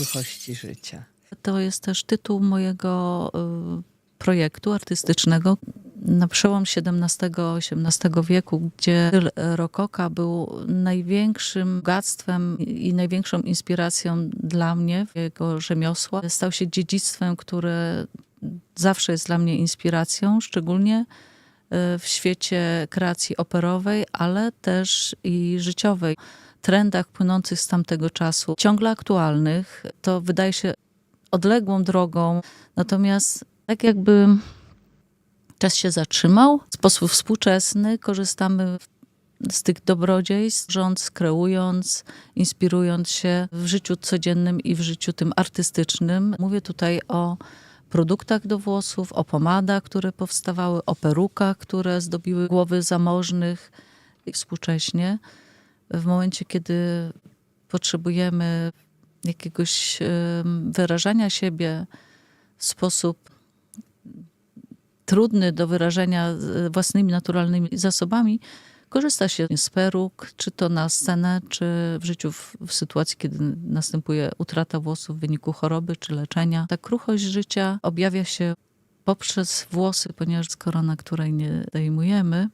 kruchości życia. To jest też tytuł mojego y, projektu artystycznego. Na przełom XVII-XVIII wieku, gdzie styl rokoka był największym bogactwem i największą inspiracją dla mnie, jego rzemiosła, stał się dziedzictwem, które zawsze jest dla mnie inspiracją, szczególnie y, w świecie kreacji operowej, ale też i życiowej. Trendach płynących z tamtego czasu, ciągle aktualnych, to wydaje się odległą drogą, natomiast tak jakby czas się zatrzymał, w sposób współczesny korzystamy z tych dobrodziejstw, rządz, kreując, inspirując się w życiu codziennym i w życiu tym artystycznym. Mówię tutaj o produktach do włosów, o pomadach, które powstawały, o perukach, które zdobiły głowy zamożnych współcześnie. W momencie, kiedy potrzebujemy jakiegoś wyrażania siebie w sposób trudny do wyrażenia z własnymi naturalnymi zasobami, korzysta się z peruk, czy to na scenę, czy w życiu, w, w sytuacji, kiedy następuje utrata włosów w wyniku choroby czy leczenia. Ta kruchość życia objawia się poprzez włosy, ponieważ z korona, której nie zdejmujemy,